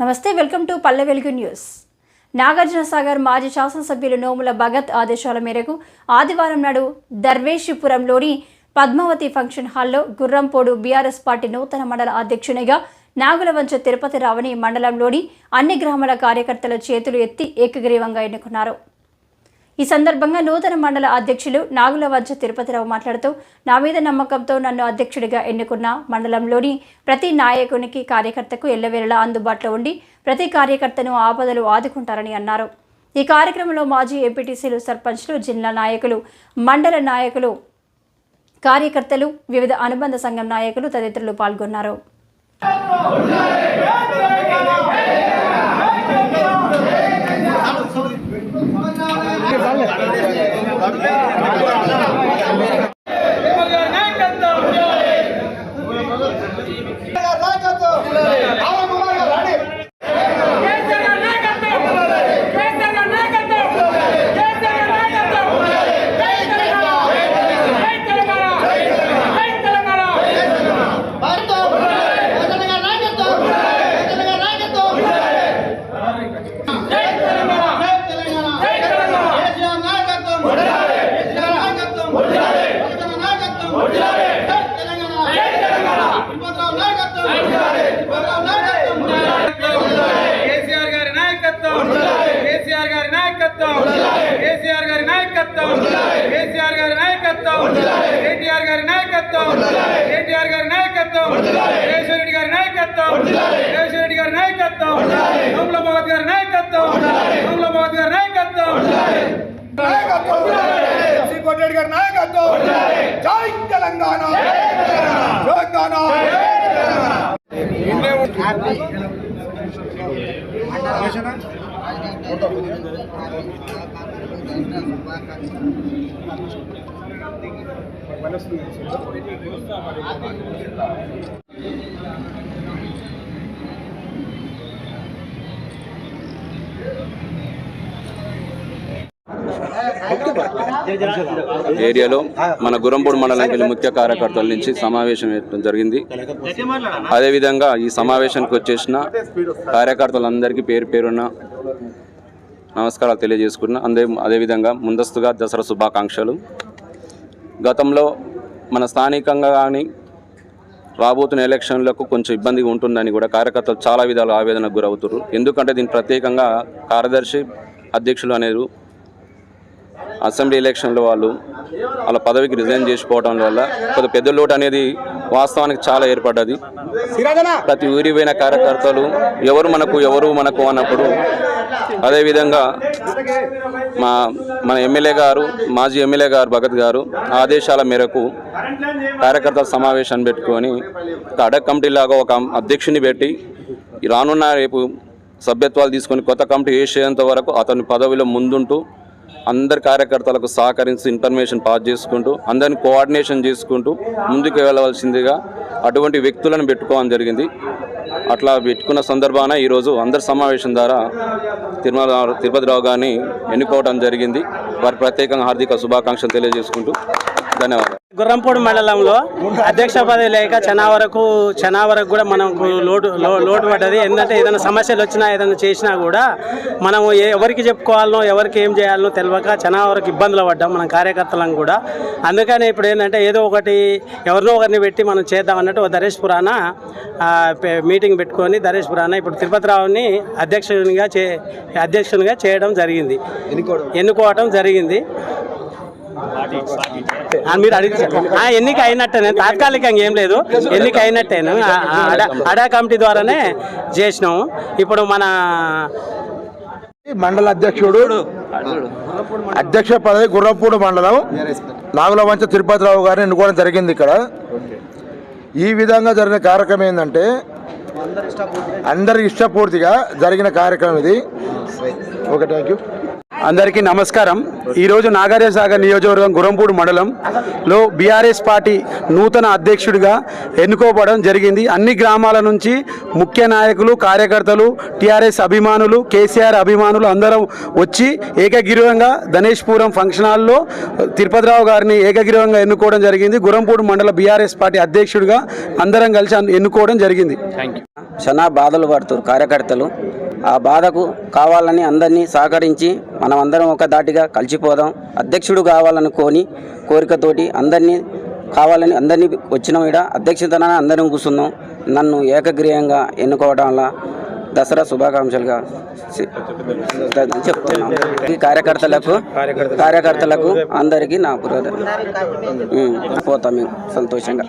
నమస్తే welcome to Palle Velugu news. Nagarjuna Sagar మాజీ శాసనసభ్యులు నోముల భగత్ ఆదేశాల మేరకు ఆదివారం నాడు దర్వేషిపురంలోని పద్మావతి ఫంక్షన్ హాల్లో గుర్రంపోడు బీఆర్ఎస్ పార్టీ నూతన మండల అధ్యక్షునిగా నాగులవంచ తిరుపతి రావణి మండలంలోని అన్ని గ్రామాల కార్యకర్తల చేతులు ఎత్తి ఏకగ్రీవంగా ఎన్నుకున్నారు. ఈ సందర్భంగా నూతన మండల అధ్యక్షులు నాగుల నాగులవంచ తిరుపతిరావు మాట్లాడుతూ నా మీద నమ్మకంతో నన్ను అధ్యక్షుడిగా ఎన్నుకున్న మండలంలోని ప్రతి నాయకునికి కార్యకర్తకు ఎల్లవేళలా అందుబాటులో ఉండి ప్రతి కార్యకర్తను ఆపదలు ఆదుకుంటారని అన్నారు. ఈ కార్యక్రమంలో మాజీ ఎంపీటీసీలు సర్పంచ్లు జిల్లా నాయకులు మండల నాయకులు కార్యకర్తలు వివిధ అనుబంధ సంఘం నాయకులు తదితరులు పాల్గొన్నారు. ¿Qué vale? ¿Qué vale? ¿Qué vale? KCR గారి నాయకత్వం కేసీఆర్ గారి నాయకత్వం కేసీఆర్ గారి నాయకత్వం కేసీఆర్ గారి నాయకత్వం కేటీఆర్ గారి నాయకత్వం కేటీఆర్ గారి నాయకత్వం రేవంత్ రెడ్డి గారి నాయకత్వం రేవంత్ రెడ్డి గారి నాయకత్వం నోముల భగత్ గారి నాయకత్వం నోముల భగత్ గారి నాయకత్వం కోటరెడ్డి గారి నాయకత్వం. జై తెలంగాణ. తెలంగాణ. ఏరియాలో మన గురంపూడి మండలానికి వెళ్ళి ముఖ్య కార్యకర్తల నుంచి సమావేశం జరిగింది. అదేవిధంగా ఈ సమావేశానికి వచ్చేసిన కార్యకర్తలందరికీ పేరు పేరున్న నమస్కారాలు తెలియజేసుకున్నా అందే అదేవిధంగా ముందస్తుగా దసరా శుభాకాంక్షలు. గతంలో మన స్థానికంగా కానీ రాబోతున్న ఎలక్షన్లకు కొంచెం ఇబ్బందిగా ఉంటుందని కూడా కార్యకర్తలు చాలా విధాలు ఆవేదనకు గురవుతున్నారు ఎందుకంటే దీని ప్రత్యేకంగా కార్యదర్శి అధ్యక్షులు అనేది అసెంబ్లీ ఎలక్షన్లో వాళ్ళు వాళ్ళ పదవికి రిజైన్ చేసిపోవడం వల్ల కొద్ది పెద్ద లోటు అనేది వాస్తవానికి చాలా ఏర్పడ్డది. ప్రతి ఊరి పోయిన కార్యకర్తలు ఎవరు మనకు ఎవరు మనకు అన్నప్పుడు అదేవిధంగా మా మన ఎమ్మెల్యే గారు మాజీ ఎమ్మెల్యే గారు భగత్ గారు ఆదేశాల మేరకు కార్యకర్తల సమావేశాన్ని పెట్టుకొని ఒక అడక్ కమిటీ లాగా ఒక అధ్యక్షుని పెట్టి రానున్న రేపు సభ్యత్వాలు తీసుకొని కొత్త కమిటీ వేసేంత వరకు అతని పదవిలో ముందుంటూ అందరి కార్యకర్తలకు సహకరించి ఇన్ఫర్మేషన్ పాస్ చేసుకుంటూ అందరిని కోఆర్డినేషన్ చేసుకుంటూ ముందుకు వెళ్ళవలసిందిగా అటువంటి వ్యక్తులను పెట్టుకోవడం జరిగింది. అట్లా పెట్టుకున్న సందర్భాన ఈరోజు అందరి సమావేశం ద్వారా తిరుమల తిరుపతిరావు గారిని ఎన్నుకోవడం జరిగింది. వారి ప్రత్యేకంగా హార్దిక శుభాకాంక్షలు తెలియజేసుకుంటూ ధన్యవాదాలు. గుర్రంపూడి మండలంలో అధ్యక్ష పదవి లేక చనా వరకు చనా వరకు కూడా మనకు లోటు లోటు పడ్డది. ఎందుకంటే ఏదైనా సమస్యలు వచ్చినా ఏదైనా చేసినా కూడా మనం ఎవరికి చెప్పుకోవాలనో ఎవరికి ఏం చేయాలనో తెలియక చనా వరకు ఇబ్బందులు పడ్డాం మన కార్యకర్తలం కూడా. అందుకని ఇప్పుడు ఏంటంటే ఏదో ఒకటి ఎవరినో ఒకరిని పెట్టి మనం చేద్దాం అన్నట్టు ఓ దరేష్ పురాణ మీటింగ్ పెట్టుకొని దరేష్ పురాణ ఇప్పుడు తిరుపతిరావుని అధ్యక్షునిగా చే అధ్యక్షునిగా చేయడం జరిగింది. ఎన్నుకోవడం? జరిగింది. మీరు అడిగి ఆ, ఎన్నిక అయినట్టేనే. తాత్కాలికంగా ఏం లేదు. ఎన్నిక అయినట్టేను. అడా అడా కమిటీ ద్వారానే చేసినాము. ఇప్పుడు మన మండల అధ్యక్షుడు అధ్యక్ష పదవి గుర్రపూడి మండలం నాగులవంచ తిరుపతిరావు గారిని ఎన్నుకోవడం జరిగింది ఇక్కడ. ఈ విధంగా జరిగిన కార్యక్రమం ఏంటంటే అందరి ఇష్టపూర్తిగా జరిగిన కార్యక్రమం ఇది. ఓకే థ్యాంక్ యూ అందరికీ నమస్కారం. ఈరోజు నాగార్జున సాగర్ నియోజకవర్గం గురంపూడి మండలంలో బీఆర్ఎస్ పార్టీ నూతన అధ్యక్షుడిగా ఎన్నుకోవడం జరిగింది. అన్ని గ్రామాల నుంచి ముఖ్య నాయకులు కార్యకర్తలు టీఆర్ఎస్ అభిమానులు కేసీఆర్ అభిమానులు అందరం వచ్చి ఏకగ్రీవంగా ధనేష్పురం ఫంక్షన్ హాల్లో తిరుపతిరావు గారిని ఏకగ్రీవంగా ఎన్నుకోవడం జరిగింది. గురంపూడి మండల బీఆర్ఎస్ పార్టీ అధ్యక్షుడిగా అందరం కలిసి ఎన్నుకోవడం జరిగింది. చాలా బాధలు పడుతారు కార్యకర్తలు ఆ బాధకు కావాలని అందరినీ సహకరించి మనం అందరం ఒక దాటిగా కలిసిపోదాం. అధ్యక్షుడు కావాలనుకోని కోరికతోటి అందరినీ కావాలని అందరినీ వచ్చిన ఈడ. అధ్యక్షతన అందరం కూర్చున్నాం. నన్ను ఏకగ్రీయంగా ఎన్నుకోవడం వల్ల దసరా శుభాకాంక్షలుగా చెప్తున్నాం ఈ కార్యకర్తలకు కార్యకర్తలకు అందరికీ నా పురోధ పోతాం మేము సంతోషంగా.